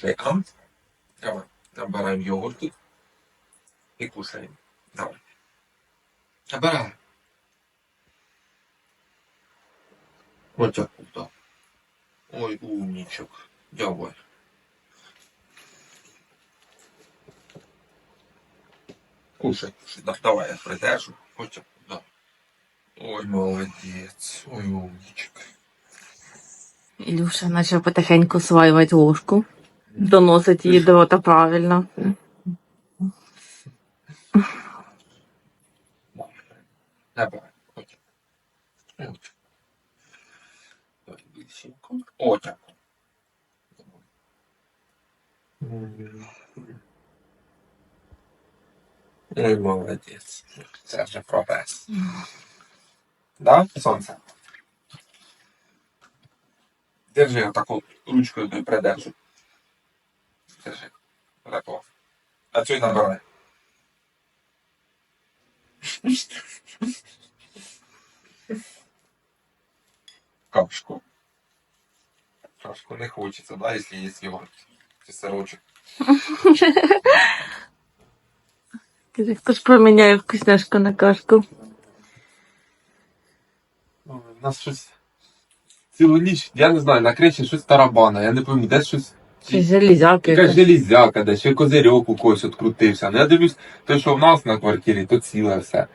кушай. Давай. Набираємо йогуртик. І кушаємо. Давай. Набирай. Ось так. так. Ой, умничок. Давай. Кушай, кушай. Да, давай, я придержу. Ось так. Да. Ой, молодець. Ой, умничок. Ілюша почав потихеньку сваювати ложку. Доносить її до рота правильно. Давай. Ось. Ось. Давай, більшенько. Ось так. Ой, молодець. Це вже прогрес. Да, сонце? Держи отаку ручкою тобі придержу. Держи. Отако. А цю й набирай. Кашку. Кашку не хочеться, да, если есть йогурт. Чи сирочок. Каже, хто ж проміняє вкусняшку на кашку? У нас щось цілу ніч, я не знаю, на криші щось тарабана, я не пам'ятаю, десь щось. Чи железяки? Якась железяка, де ще козирьок у когось відкрутився. Ну я дивлюсь, те, що в нас на квартирі, то ціле все.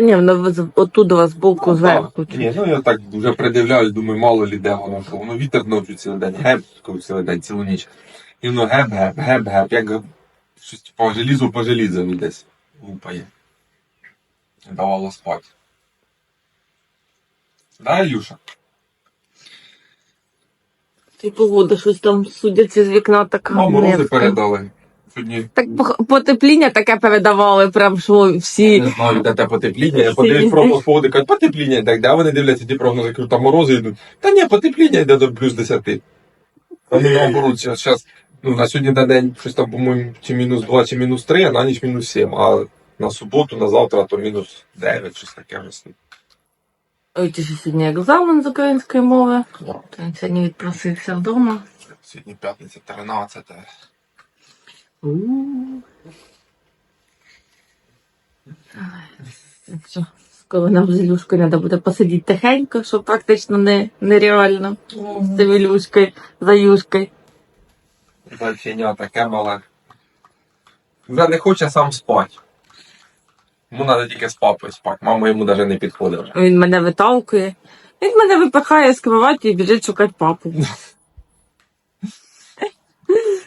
Ні, воно з- оттуда з боку Ну, зверху. Ні, ну я так вже придивляюсь, думаю, мало лі де воно, що воно вітер ночі цілий день, геп, коли цілий день, цілу ніч. І воно геп, геп, геп, геп, як щось типу желізо по желізові десь лупає. Не Давало спати. Да, Ілюша? І погода щось там судяться з вікна так. А морози низько. передали. Сьогодні Так пох- потепління таке передавали, прям що я всі. не знаю, де те потепління. Я везде. прогноз погоди, кажуть, потепління йде, де вони дивляться ті прогнози, кажуть, там морози йдуть. Та ні, потепління йде до плюс 10. А ну наоборот, зараз, ну, на сьогодні на день щось там, по-моєму, чи мінус 2, чи мінус 3, а на ніч мінус 7. А на суботу, на завтра то мінус 9, щось таке вже. Ой, сьогодні екзамен з української мови. То Він сьогодні відпросився вдома. Сьогодні п'ятниця 13. Так що, Скоро нам з Ілюшкою треба буде посидіти тихенько, що практично не, нереально. З цим Ілюшкою, за Юшкою. Зайчиня таке мале. Вже не хоче сам спати. Йому треба тільки з папою спати. Мама йому навіть не підходить вже. Він мене виталкує. Він мене випихає з кроваті і біжить шукати папу.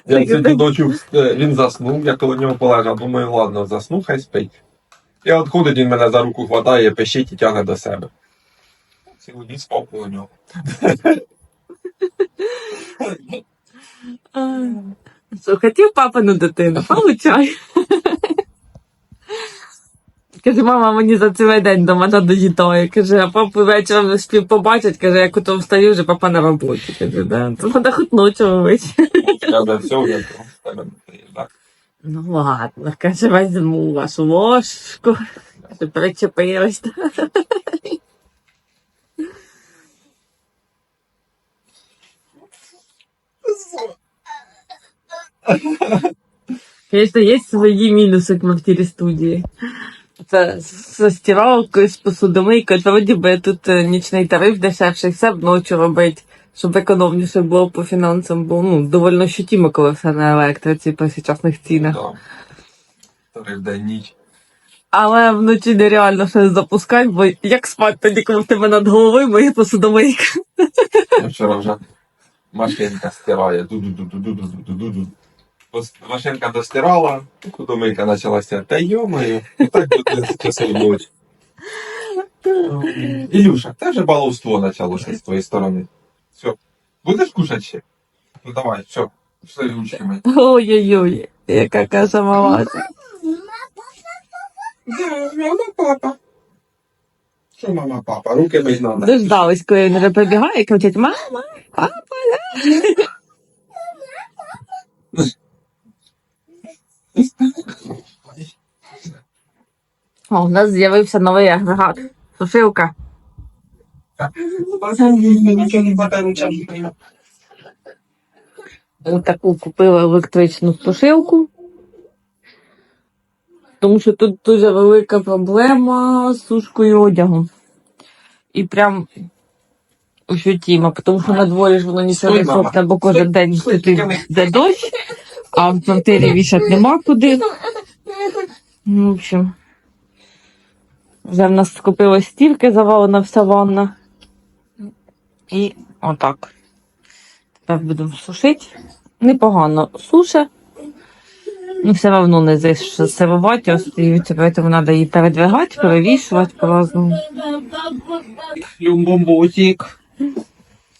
Я сьогодні ночі е, він заснув, я коло нього полежав, думаю, ладно, заснув, хай спить. І от ходить, він мене за руку хватає, пищить і тягне до себе. Цілу ніч спав коло нього. Хотів папину дитину? Получай. Каже, мама мені за цілий день до мене доїдає. Каже, а папу вечором спів побачить, каже, як ото встаю, вже папа на роботі. Каже, да. То треба хоч ночі вбити. Я вже все, вже в тебе не є, так? Ну ладно, каже, візьму вашу ложку. Каже, причепилась. Звісно, є свої мінуси в квартирі студії. Це з стиралкою, з посудомийкою, то вроді би тут е, нічний тариф дешевший, все вночі робить, щоб економніше було по фінансам, бо ну, доволі ощутимо, коли все на електриці по сучасних цінах. Тариф день ніч. Але вночі нереально щось запускати, бо як спати тоді, коли в тебе над головою моє посудомийка. Вчора вже машинка стирає. Машинка достирала, кудомийка почала стирати. Та йомаю, так буде часов ночі. Ілюша, це вже баловство почалося з твоєї сторони. Все. Будеш кушати ще? Ну давай, все. Пішли ручками. Ой-ой-ой, яка каша малася. Мама, папа. Що мама, папа? Руки мить надо. Дождались, коли він вже прибігає і кричить, мама, папа. О, у нас з'явився новий агрегат. Сушилка. таку купила електричну сушилку. Тому що тут дуже велика проблема з сушкою одягу. І прям ощутимо, тому що на дворі ж воно не сохне, бо кожен день йде дощ, а в квартирі вішати нема куди. Ну, в общем, вже в нас скупилось стільки, завалена вся ванна. І отак. Тепер будемо сушити. Непогано суше. Ну, все одно не зашивати, остаються, поэтому треба її передвигати, перевішувати по-разному. Люмбомбусик.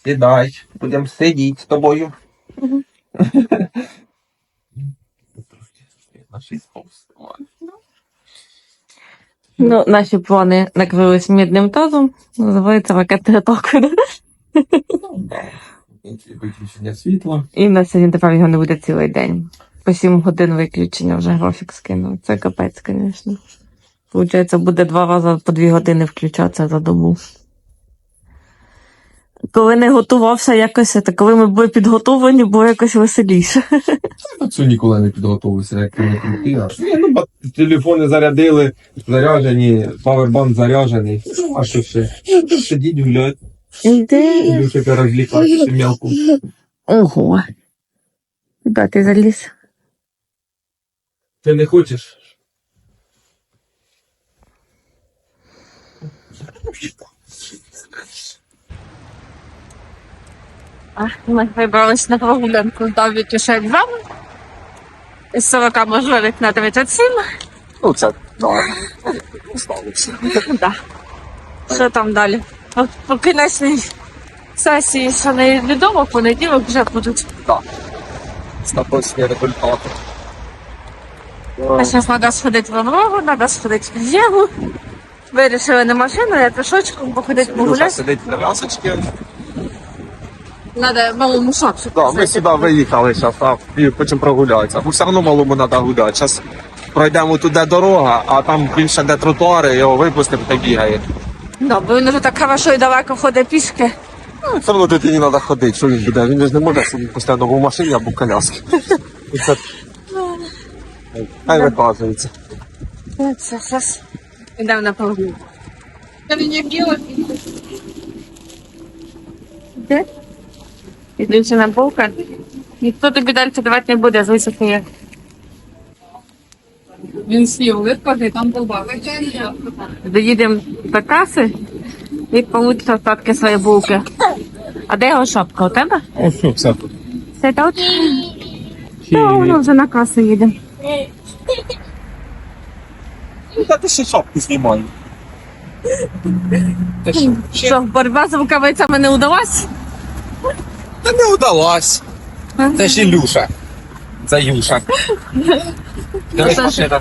Сідай, будемо сидіти з тобою. Ну, наші плани накрились мідним тазом, називається ракетний атаку. Виключення світла. І на сьогодні тепер його не буде цілий день. По 7 годин виключення вже графік скинув. Це капець, звісно. Получається, буде два рази по 2 години включатися за добу. Коли не готувався якось, то коли ми були підготовлені, було якось веселіше. Цю ніколи не підготовився, як не аж. Ні, ну, ба- телефони зарядили, заряджені, павербанк заряджений. А що ще? Ну, Сидіть, гулять, Де? Люшика розлікати мелку. Ого. Куди ти заліз? Ти не хочеш? Ми вибрались на прогулянку до Вітюша екзамен. Із 40 можливих на 37. Ну, це, Да. Що там далі? От по кінечній сесії, що не відомо, понеділок вже будуть. Остаточні результати. А зараз треба сходити в Аврору, треба сходити в Єву. Вирішили не машиною, а пішочком походити Люша погуляти. сидить на лясочці. Треба малому шапку. Да, ми сюди виїхали зараз, а і хочемо прогулятися. Бо все одно малому треба гуляти. Зараз пройдемо туди дорога, а там більше де тротуари, його випустимо та бігає. Да, бо він вже так хорошо і далеко ходить пішки. Ну, Все одно дитині треба ходити, що він буде? Він ж не може сидіти постійно в машині або в коляскі. І Це... Хай виказується. Це зараз йдемо на прогулянку. Де? Йдемося на полка. Ніхто тобі далі давати не буде, з висохи. Він сів випади, там колбаска. Доїдемо до каси і получите остатки своєї булки. А де його шапка? У тебе? О, що, все. Це тут? Та воно вже на касу їде. Та ти ще шапку знімай. Що, боротьба з рукавицями не удалась? Та не удалась. Це ж Ілюша. Це Юша. Дивись, машина.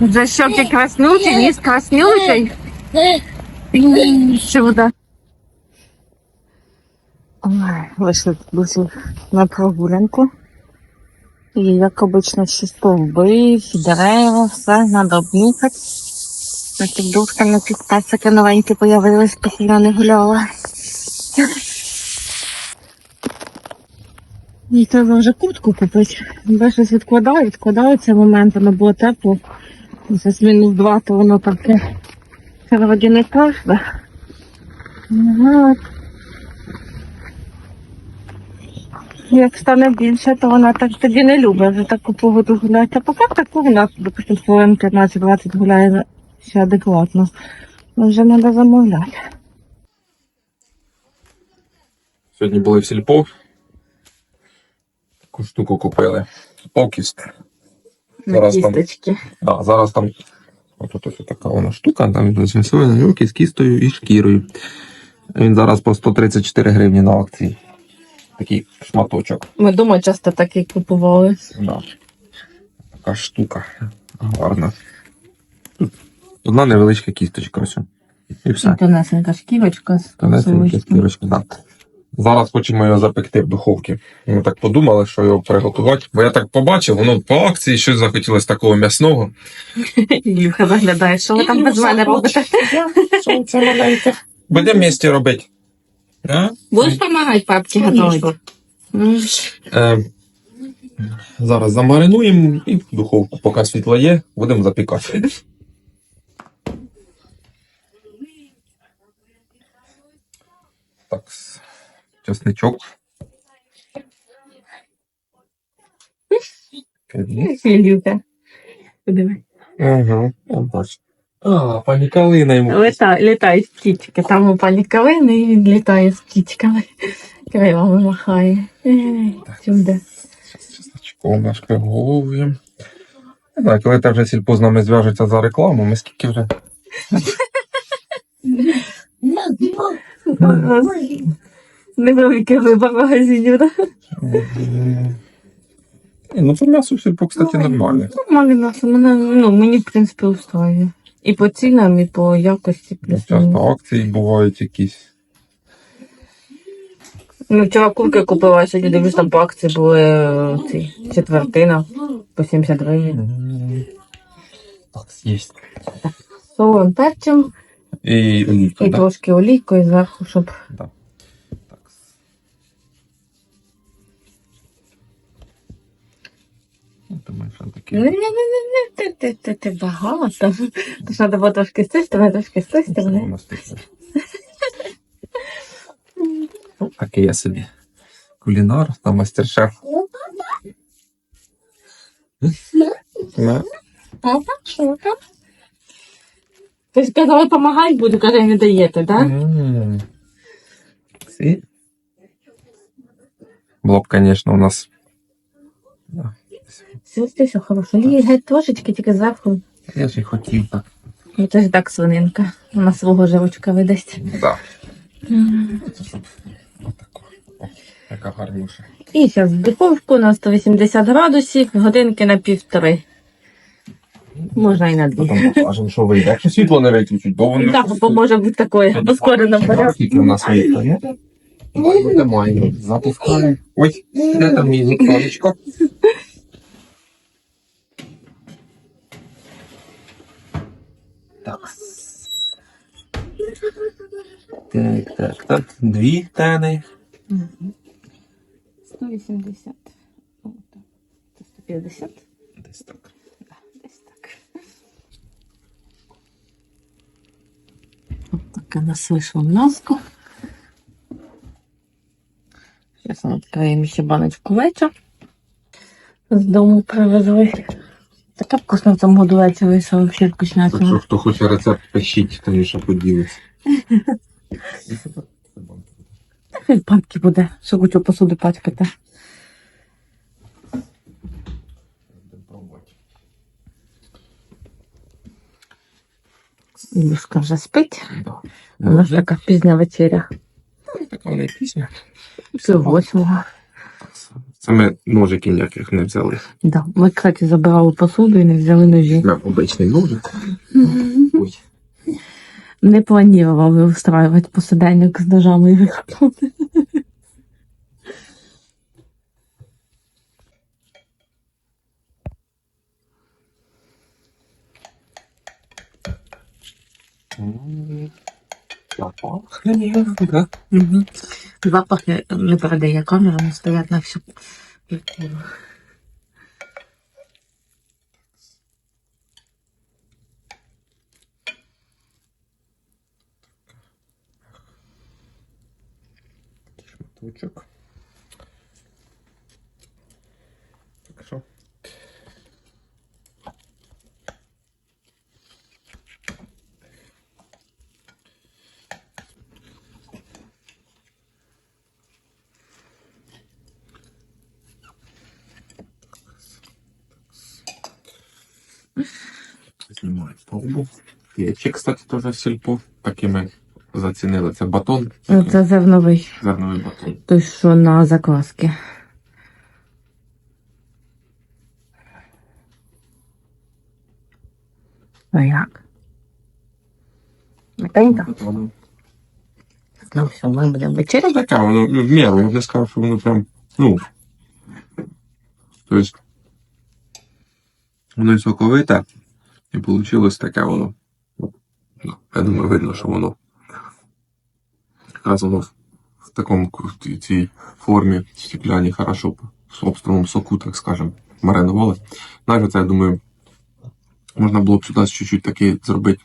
Вже щоки краснючі, ніс краснючий. Чудо. Ой, Вийшли, вийшли на прогулянку. І як обично, ще стовби, дерева, все, треба обнюхати. На тих дужках на тих песики новенькі появились, поки я не гуляла. І треба вже куртку купити. Бо щось відкладаю, відкладаю момент, воно було тепло. Зараз мінус два, то воно таке. Вроді не. Ну. Як стане більше, то вона так тоді не любить за таку погоду гуляти. А поки таку у нас, допустим, хвилин 15-20 гуляє ще адекватно. Ну, Вже треба замовляти. Сьогодні були в сільпо. Таку штуку купили. Покіст. Зараз там- Да, зараз там от ось така вона штука, там змісована руки з кістою і шкірою. Він зараз по 134 гривні на акції. Такий шматочок. Ми дома часто такі купували. Да. Така штука гарна. Тут одна невеличка кісточка ось. І все. Тонесенька шкірочка Тонесенька шкірочка, да. Зараз хочемо його запекти в духовці. Ми так подумали, що його приготувати. Бо я так побачив, воно по акції щось захотілося такого м'ясного. Ілюха заглядає, що ви там без мене робите? Будемо в місті робити. А? Будеш допомагати папці готувати? Е, зараз замаринуємо і в духовку, поки світло є, будемо запікати. Так, Люта. Подиви. Ага, бачу. А, пані Калина йому. Лета, літають птічки. Там у пані Калини і він літає з птічками. Крилами махає. Ей, Чудо. Чесничком нашпиговуємо. Не знаю, коли те вже сільпо з нами зв'яжеться за рекламу, ми скільки вже. Невеликий вибір магазинів, так? Ні, Ну, по м'ясу сільпо, кстати, нормально. Нормально нас. Мене, ну, мені, в принципі, устроює. І по цінам, і по якості плюс. Часто акції бувають якісь. Ну, вчора курки купила, сьогодні дивлюсь, там по акції були е, ці четвертина по 70 гривень. Так, є. Солом перцем І олійка, і так? трошки олійкою зверху, щоб. Так. думаю, що таке. Не-не-не, ти, ти, ти, ти багато. Тож треба було трошки з цієї сторони, трошки з цієї Що у сторони. нас таке? Ну, Такий я собі. Кулінар та мастер-шеф. Не. Ти сказала, допомагати буду, каже, не даєте, так? М. Сі. Було б, звісно, у нас. Да. Все, все, все хорошо. Лій, трошечки, тільки зверху. Я ж і хотів так. Ну, це ж так свининка. Вона свого живочка видасть. Да. Отако. О, Яка гарніша. І зараз в духовку на 180 градусів, годинки на півтори. Можна і на дві. Потім покажемо, що вийде. Якщо світло не виключить, бо воно. Так, бо може бути такое, поскорено порядку. Скільки у нас вийде, ні? Немає. Запускаємо. Ой, де там мій зубчик? Так. Так, так, так. Дві тени. 180. О, так. Це 150. Десь так. Да, десь так. Ось таке нас вийшло м'яско. Зараз ми відкриємо ще баночку веча. З дому привезли. Таке вкусно в цьому году вечір вийшло, взагалі Так що вкуснятина. хто хоче рецепт, пишіть, конечно, поділиться. Хай панки буде, що хочу посуду пачкати. Ілюшка вже спить. У нас така пізня вечеря. Така вона і пісня. Все восьмого. Це ми ножики ніяких не взяли. Да. Ми, кстати, забирали посуду і не взяли ножі. Прям обичний ножик. Ой. Не планували устраивати посиденьок з ножами і вихопами. Запахне, да? Запах не- не передає камера, не стоять на всю квартиру. Шматочок. Знімаю. Є ще, кстати, теж сільпо. Такі ми зацінили. Це батон. Ну, це зерновий, Зерновий батон. той, що на закваски. А як? Ну все, ми будемо вечеряти. Таке, воно ну, в міру, я б не сказав, що воно прям, ну. Тобто, воно і соковите, і вийшло таке воно. Ну, Я думаю, видно, що воно. Якраз воно в такому ку- цій формі стекляній, хорошо в собственному соку, так скажем, маринували. Навіть це, я думаю, можна було б сюди чуть-чуть такий зробити,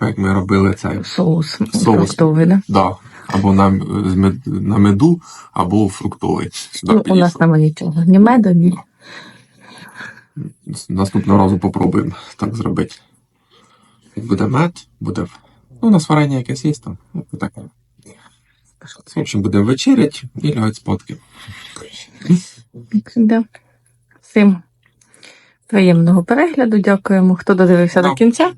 як ми робили цей. Соус. Соус. фруктовий, да? Да. Або на, на меду, або фруктовий. Сюди Ну, у нас нема нічого. Ні меду, ні. Наступного разу попробуємо так зробити. Як буде мед, буде. Ну, у нас варення якесь є там. Ну, таке. В общем, будемо вечерять і лягати спадки. Да. Всім приємного перегляду. Дякуємо, хто додивився Да. до кінця.